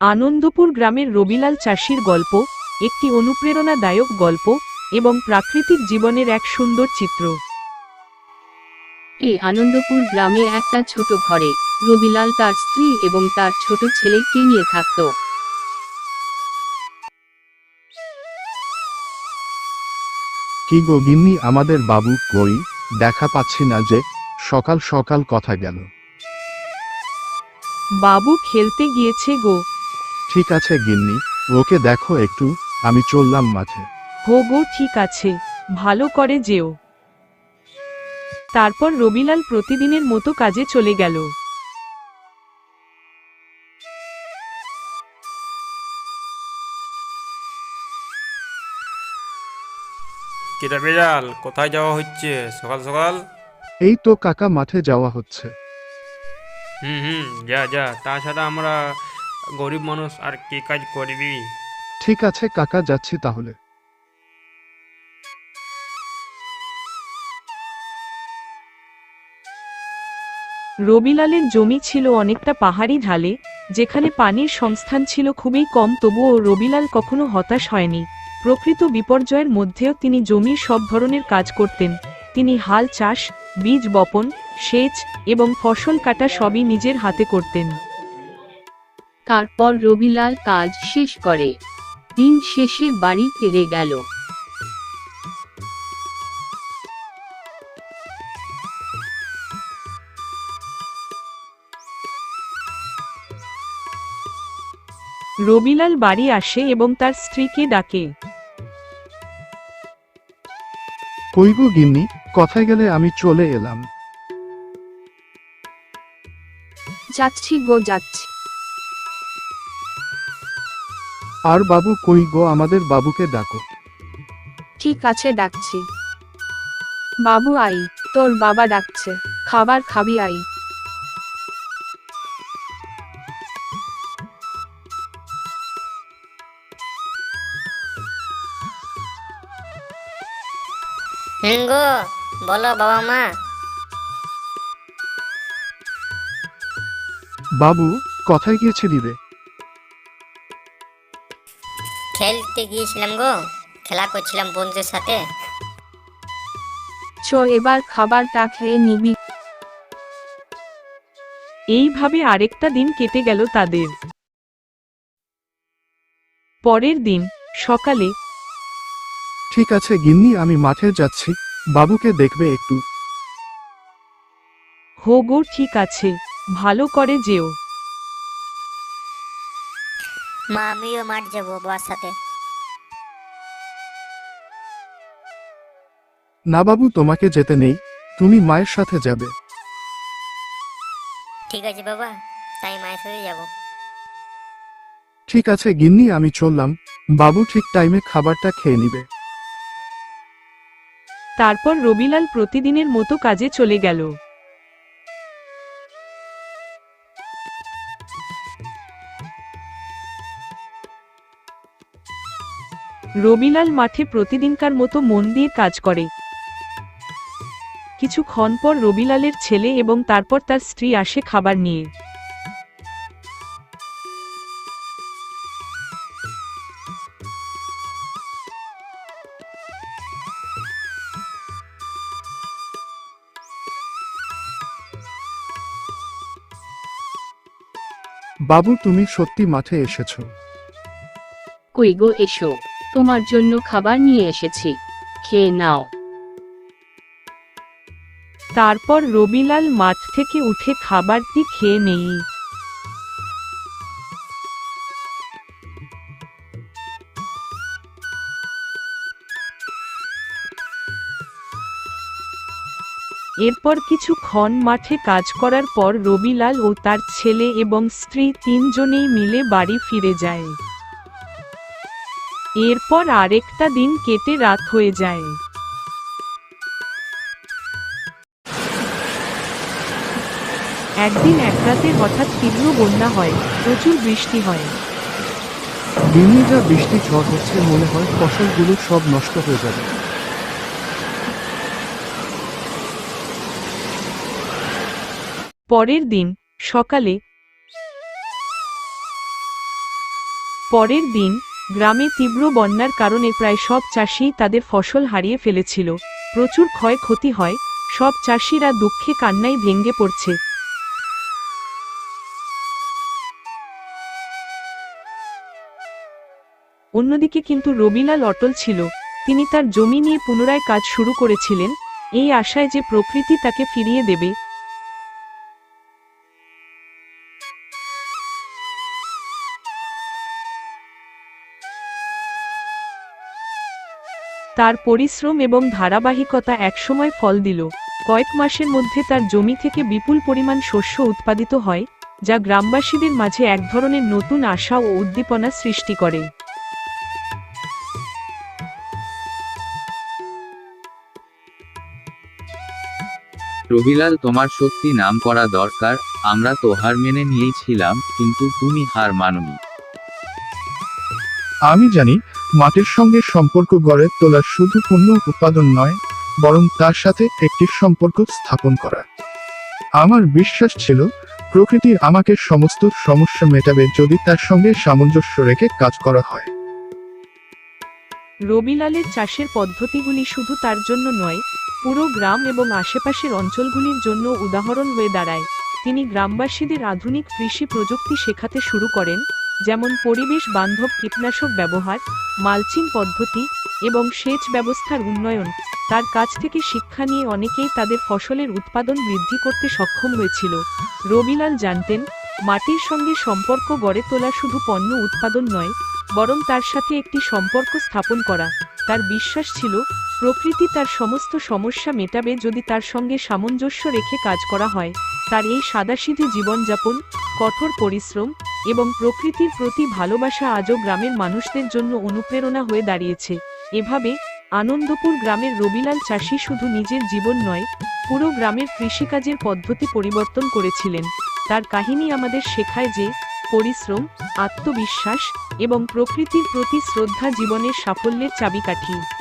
আনন্দপুর গ্রামের রবিলাল চাষির গল্প একটি অনুপ্রেরণাদায়ক গল্প এবং প্রাকৃতিক জীবনের এক সুন্দর চিত্র। এই আনন্দপুর গ্রামে একটা ছোট ঘরে রবিলাল তার স্ত্রী এবং তার ছোট ছেলেকে নিয়ে থাকত। কি গো গিন্নি আমাদের বাবু কই? দেখা পাচ্ছি না যে সকাল সকাল কথা গেল। বাবু খেলতে গিয়েছে গো। ঠিক আছে গিন্নি। ওকে দেখো একটু আমি চললাম মাঠে। হো গো ঠিক আছে ভালো করে যেও। তারপর রবিলাল প্রতিদিনের মতো কাজে চলে গেল। কিরা বিড়াল কোথায় যাওয়া হচ্ছে? সকাল সকাল? এই তো কাকা মাঠে যাওয়া হচ্ছে। হুম হুম যা যা। তাছাড়া আমরা গরিব মানুষ আর কি কাজ করবি? ঠিক আছে কাকা যাচ্ছি তাহলে। রবিলালের জমি ছিল অনেকটা পাহাড়ি ঢালে যেখানে পানির সংস্থান ছিল খুবই কম তবুও রবিলাল কখনো হতাশ হয়নি। প্রকৃত বিপর্যয়ের মধ্যেও তিনি জমির সব ধরনের কাজ করতেন। তিনি হাল চাষ বীজ বপন সেচ এবং ফসল কাটা সবই নিজের হাতে করতেন। তারপর রবিলাল কাজ শেষ করে। দিন শেষে বাড়ি ফিরে গেল। রবিলাল বাড়ি আসে এবং তার স্ত্রীকে ডাকে। কই গো গিন্নি কথায় গেলে আমি চলে এলাম। যাচ্ছি গো যাচ্ছি। আর বাবু কই গো আমাদের বাবুকে ডাকো। ঠিক আছে ডাকছি। বাবু আই তোর বাবা ডাকছে খাবার খাবি আই। হুম গো বলো বাবা মা। বাবু কথায় গিয়েছিলি রে খেলতে গিয়েছিলাম গো। খেলা করছিলাম বন্ধুদের সাথে। চ এবার খাবারটা খেয়ে নিবি। এইভাবে আরেকটা দিন কেটে গেল তাদের। পরের দিন সকালে। ঠিক আছে গিন্নি আমি মাঠে যাচ্ছি। বাবুকে দেখবে একটু। হো গো ঠিক আছে। ভালো করে যেও। মা আমিও মাঠ যাব বাবার সাথে। না বাবু তোমাকে যেতে নেই। তুমি মায়ের সাথে যাবে। ঠিক আছে বাবা তাই মায়ের সাথে যাব। ঠিক আছে গিন্নি আমি চললাম। বাবু ঠিক টাইমে খাবারটা খেয়ে নিবে। তারপর রবিলাল প্রতিদিনের মতো কাজে চলে গেল। রবিলাল মাঠে প্রতিদিনকার মতো মন দিয়ে কাজ করে। কিছুক্ষণ পর রবিলালের ছেলে এবং তারপর তার স্ত্রী আসে খাবার নিয়ে। বাবু তুমি সত্যি মাঠে এসেছ। কই গো এসো। তোমার জন্য খাবার নিয়ে এসেছি। খেয়ে নাও। তারপর রবিলাল মাঠ থেকে উঠে খাবারটি খেয়ে নেই। এরপর কিছুক্ষণ মাঠে কাজ করার পর রবিলাল ও তার ছেলে এবং স্ত্রী তিনজনেই মিলে বাড়ি ফিরে যায়। এরপর আরেকটা দিন কেটে রাত হয়ে যায়। একদিন এক রাতে হঠাৎ তীব্র বন্যা হয় প্রচুর বৃষ্টি হয়। দিনে যা বৃষ্টি ঝড় হচ্ছে মনে হয় ফসলগুলো সব নষ্ট হয়ে যাবে। পরের দিন সকালে। পরের দিন গ্রামে তীব্র বন্যার কারণে প্রায় সব চাষিই তাদের ফসল হারিয়ে ফেলেছিল। প্রচুর ক্ষয়ক্ষতি হয়, সব চাষিরা দুঃখে কান্নায় ভেঙ্গে পড়ছে। অন্যদিকে কিন্তু রবিলাল অটল ছিল। তিনি তার জমি নিয়ে পুনরায় কাজ শুরু করেছিলেন। এই আশায় যে প্রকৃতি তাকে ফিরিয়ে দেবে তার পরিশ্রম এবং ধারাবাহিকতা একসময় ফল দিল। কয়েক মাসের মধ্যে তার জমি থেকে বিপুল পরিমাণ শস্য উৎপাদিত হয় যা গ্রামবাসীদের মাঝে এক ধরনের নতুন আশা ও উদ্দীপনা সৃষ্টি করে। রবিলাল তোমার সত্যি নাম করা দরকার। আমরা তো হার মেনে নিয়েছিলাম কিন্তু তুমি হার মাননি। আমি জানি মাটির সঙ্গে সম্পর্ক গড়ে তোলা শুধু পণ্য উৎপাদন নয়, বরং তার সাথে একটি সম্পর্ক স্থাপন করা। আমার বিশ্বাস ছিল, প্রকৃতি আমাকে সমস্ত সমস্যা মেটাবে যদি তার সঙ্গে সামঞ্জস্য রেখে কাজ করা হয়। রবিলালের চাষের পদ্ধতিগুলি শুধু তার জন্য নয়, পুরো গ্রাম এবং আশেপাশের অঞ্চলগুলির জন্য উদাহরণ হয়ে দাঁড়ায়। তিনি গ্রামবাসীদের আধুনিক কৃষি প্রযুক্তি শেখাতে শুরু করেন যেমন পরিবেশ বান্ধব কীটনাশক ব্যবহার, মালচিং পদ্ধতি এবং সেচ ব্যবস্থার উন্নয়ন, তার কাছ থেকে শিক্ষা নিয়ে অনেকেই তাদের ফসলের উৎপাদন বৃদ্ধি করতে সক্ষম হয়েছিল। রবিলাল জানতেন, মাটির সঙ্গে সম্পর্ক গড়ে তোলা শুধু পণ্য উৎপাদন নয়, বরং তার সাথে একটি সম্পর্ক স্থাপন করা। তার বিশ্বাস ছিল, প্রকৃতি তার সমস্ত সমস্যা মেটাবে যদি তার সঙ্গে সামঞ্জস্য রেখে কাজ করা হয়। তার এই সাদাসিধে জীবনযাপন, কঠোর পরিশ্রম এবং প্রকৃতির প্রতি ভালোবাসা আজও গ্রামের মানুষদের জন্য অনুপ্রেরণা হয়ে দাঁড়িয়েছে। এভাবে, আনন্দপুর গ্রামের রবিলাল চাষি শুধু নিজের জীবন নয়, পুরো গ্রামের কৃষিকাজের পদ্ধতি পরিবর্তন করেছিলেন। তার কাহিনী আমাদের শেখায় যে, পরিশ্রম, আত্মবিশ্বাস এবং প্রকৃতির প্রতি শ্রদ্ধা জীবনের সাফল্যের চাবিকাঠি।